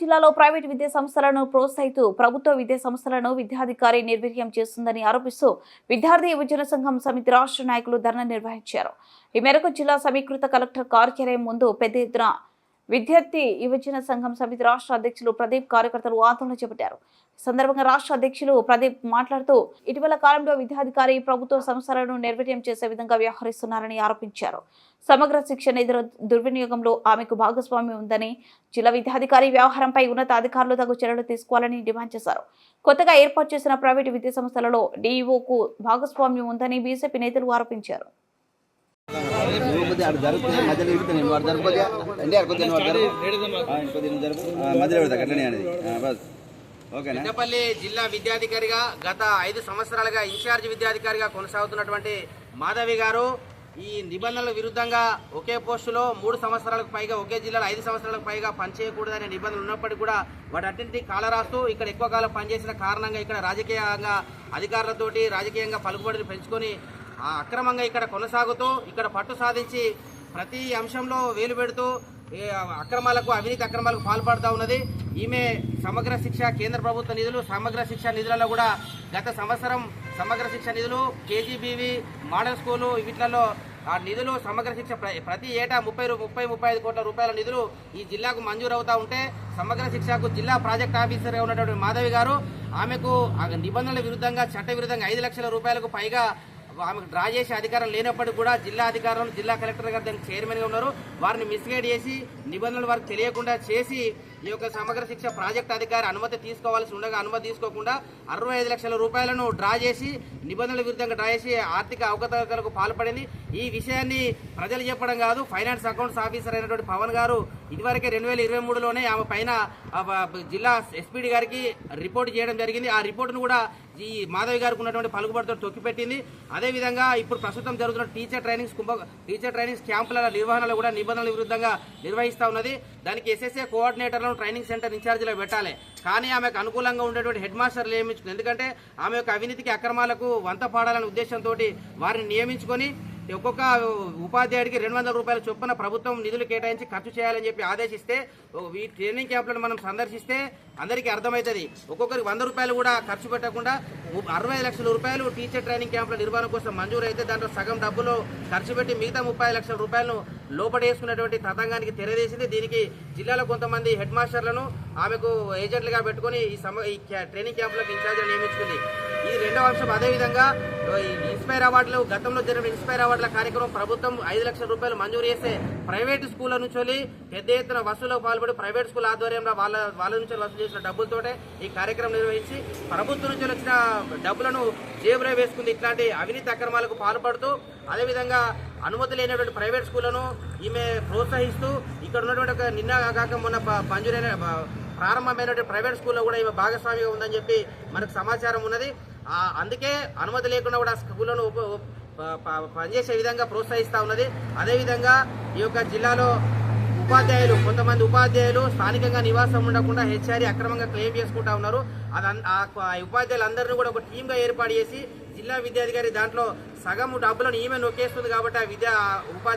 జిల్లాలో ప్రైవేట్ విద్యా సంస్థలను ప్రోత్సహిస్తూ ప్రభుత్వ విద్యా సంస్థలను విద్యాధికారి నిర్వీర్యం చేస్తుందని ఆరోపిస్తూ విద్యార్థి యువజన సంఘం సమితి రాష్ట్ర నాయకులు ధర్నా నిర్వహించారు. ఈ మేరకు జిల్లా సమీకృత కలెక్టర్ కార్యాలయం ముందు పెద్ద ఎత్తున విద్యార్థి యువజన సంఘం సమితి రాష్ట్ర అధ్యక్షులు ప్రదీప్ కార్యకర్తలు ఆందోళన చేపట్టారు. సందర్భంగా రాష్ట్ర అధ్యక్షులు ప్రదీప్ మాట్లాడుతూ ఇటీవల కాలంలో విద్యాధికారి ప్రభుత్వ సంస్థలను నిర్వీర్యం చేసే విధంగా వ్యవహరిస్తున్నారని ఆరోపించారు. సమగ్ర శిక్షణ నిధుల దుర్వినియోగంలో ఆమెకు భాగస్వామ్యం ఉందని జిల్లా విద్యాధికారి వ్యవహారంపై ఉన్నత అధికారులు తగు చర్యలు తీసుకోవాలని డిమాండ్ చేశారు. కొత్తగా ఏర్పాటు చేసిన ప్రైవేటు విద్యా సంస్థలలో డీఈఓకు భాగస్వామ్యం ఉందని బీజేపీ నేతలు ఆరోపించారు. లేకపోతే జరుగుతుంది మధ్యలో వాడు జరగకపోతే అంటే వాడు జరుపు మధ్యలో పెడతా అట్లనే అనేది బస్ పెద్దపల్లి జిల్లా విద్యాధికారిగా గత ఐదు సంవత్సరాలుగా ఇన్ఛార్జ్ విద్యాధికారిగా కొనసాగుతున్నటువంటి మాధవి గారు ఈ నిబంధనల విరుద్ధంగా ఒకే పోస్టులో మూడు సంవత్సరాలకు పైగా ఒకే జిల్లాలో ఐదు సంవత్సరాలకు పైగా పనిచేయకూడదనే నిబంధనలు ఉన్నప్పటికీ కూడా వాటన్నింటినీ కాలరాస్తూ ఇక్కడ ఎక్కువ కాలం పనిచేసిన కారణంగా ఇక్కడ రాజకీయంగా అధికారులతోటి రాజకీయంగా పలుకుబడిని పెంచుకొని అక్రమంగా ఇక్కడ కొనసాగుతూ ఇక్కడ పట్టు సాధించి ప్రతి అంశంలో వేలు పెడుతూ అక్రమాలకు అవినీతి అక్రమాలకు పాల్పడుతూ ఉన్నది. ఈమె సమగ్ర శిక్ష కేంద్ర ప్రభుత్వ నిధులు సమగ్ర శిక్ష నిధులలో కూడా గత సంవత్సరం సమగ్ర శిక్ష నిధులు కేజీబీవి మోడల్ స్కూలు వీటిలలో ఆ నిధులు సమగ్ర శిక్ష ప్ర- ప్రతి ఏటా ముప్పై ముప్పై ముప్పై ఐదు కోట్ల రూపాయల నిధులు ఈ జిల్లాకు మంజూరు అవుతా ఉంటే సమగ్ర శిక్షకు జిల్లా ప్రాజెక్ట్ ఆఫీసర్గా ఉన్నటువంటి మాధవి గారు ఆమెకు ఆ నిబంధనల విరుద్ధంగా చట్ట విరుద్ధంగా ఐదు లక్షల రూపాయలకు పైగా ఆమెకు డ్రా చేసే అధికారం లేనప్పటికీ కూడా జిల్లా అధికారులు జిల్లా కలెక్టర్ గారు దానికి చైర్మన్గా ఉన్నారు. వారిని మిస్గైడ్ చేసి నిబంధనలు వారికి తెలియకుండా చేసి ఈ యొక్క సమగ్ర శిక్ష ప్రాజెక్ట్ అధికారి అనుమతి తీసుకోవాల్సి ఉండగా అనుమతి తీసుకోకుండా అరవై ఐదు లక్షల రూపాయలను డ్రా చేసి నిబంధనల విరుద్ధంగా డ్రా చేసి ఆర్థిక అవకతవకలకు పాల్పడింది. ఈ విషయాన్ని ప్రజలు చెప్పడం కాదు ఫైనాన్స్ అకౌంట్స్ ఆఫీసర్ అయినటువంటి పవన్ గారు ఇదివరకే రెండు వేల ఇరవై మూడులోనే ఆమె పైన జిల్లా ఎస్పీడీ గారికి రిపోర్ట్ చేయడం జరిగింది. ఆ రిపోర్టును కూడా ఈ మాధవి గారికి ఉన్నటువంటి పలుకుబడితో తొక్కిపెట్టింది. అదేవిధంగా ఇప్పుడు ప్రస్తుతం జరుగుతున్న టీచర్ ట్రైనింగ్స్ కుంభ టీచర్ ట్రైనింగ్స్ క్యాంపుల నిర్వహణలో కూడా నిబంధనల విరుద్ధంగా నిర్వహిస్తూ ఉన్నది. దానికి ఎస్ఎస్ఏ కోఆర్డినేటర్లను ట్రైనింగ్ సెంటర్ ఇన్ఛార్జీలో పెట్టాలి. కానీ ఆమెకు అనుకూలంగా ఉండేటువంటి హెడ్ మాస్టర్లు నియమించుకుంది ఎందుకంటే ఆమె యొక్క అవినీతికి అక్రమాలకు వంత పాడాలనే ఉద్దేశంతో వారిని నియమించుకొని ఒక్కొక్క ఉపాధ్యాయుడికి రెండు వందల రూపాయల చొప్పున ప్రభుత్వం నిధులు కేటాయించి ఖర్చు చేయాలని చెప్పి ఆదేశిస్తే ఈ ట్రైనింగ్ క్యాంపులను మనం సందర్శిస్తే అందరికీ అర్థమవుతుంది. ఒక్కొక్కరికి వంద రూపాయలు కూడా ఖర్చు పెట్టకుండా అరవై లక్షల రూపాయలు టీచర్ ట్రైనింగ్ క్యాంపుల నిర్వహణ కోసం మంజూరు అయితే దాంట్లో సగం డబ్బులు ఖర్చు పెట్టి మిగతా ముప్పై లక్షల రూపాయలను లోపడేసుకున్నటువంటి తతంగానికి తెరదేసింది దీనికి జిల్లాలో కొంతమంది హెడ్ మాస్టర్లను ఆమెకు ఏజెంట్లుగా పెట్టుకొని ఈ సమ ఈ ట్రైనింగ్ క్యాంపులకు ఇన్ఛార్జీలు నియమించుకుంది. రెండవ అంశం. అదేవిధంగా ఇన్స్పైర్ అవార్డులు గతంలో జరిగిన ఇన్స్పైర్ అవార్డుల కార్యక్రమం ప్రభుత్వం ఐదు లక్షల రూపాయలు మంజూరు చేస్తే ప్రైవేట్ స్కూళ్ళ నుంచి పెద్ద ఎత్తున వసూలకు పాల్పడి ప్రైవేట్ స్కూల్ ఆధ్వర్యంలో వాళ్ళ వాళ్ళ నుంచి వసూలు చేసిన డబ్బులతోటే ఈ కార్యక్రమం నిర్వహించి ప్రభుత్వం నుంచి వచ్చిన డబ్బులను జేబులో వేసుకుంది ఇట్లాంటి అవినీతి అక్రమాలకు పాల్పడుతూ అదేవిధంగా అనుమతి లేనటువంటి ప్రైవేట్ స్కూళ్ళను ఈమె ప్రోత్సహిస్తూ ఇక్కడ ఉన్నటువంటి ఒక నిన్న కాక మొన్న ప- మంజూరైన ప్రారంభమైనటువంటి ప్రైవేట్ స్కూల్లో కూడా ఈమె భాగస్వామిగా ఉందని చెప్పి మనకు సమాచారం ఉన్నది. అందుకే అనుమతి లేకుండా కూడా స్కూళ్ళను ఉప- పనిచేసే విధంగా ప్రోత్సహిస్తూ ఉన్నది. అదేవిధంగా ఈ యొక్క జిల్లాలో ఉపాధ్యాయులు కొంతమంది ఉపాధ్యాయులు స్థానికంగా నివాసం ఉండకుండా హెచ్ఆర్ఈ అక్రమంగా క్లెయిమ్ చేసుకుంటా ఉన్నారు. అది ఆ ఉపాధ్యాయులందరినీ కూడా ఒక టీమ్గా ఏర్పాటు చేసి జిల్లా విద్యాధికారి దాంట్లో సగం డబ్బులను ఈమె నొక్కేస్తుంది కాబట్టి ఆ విద్యా ఉపాధ్యాయ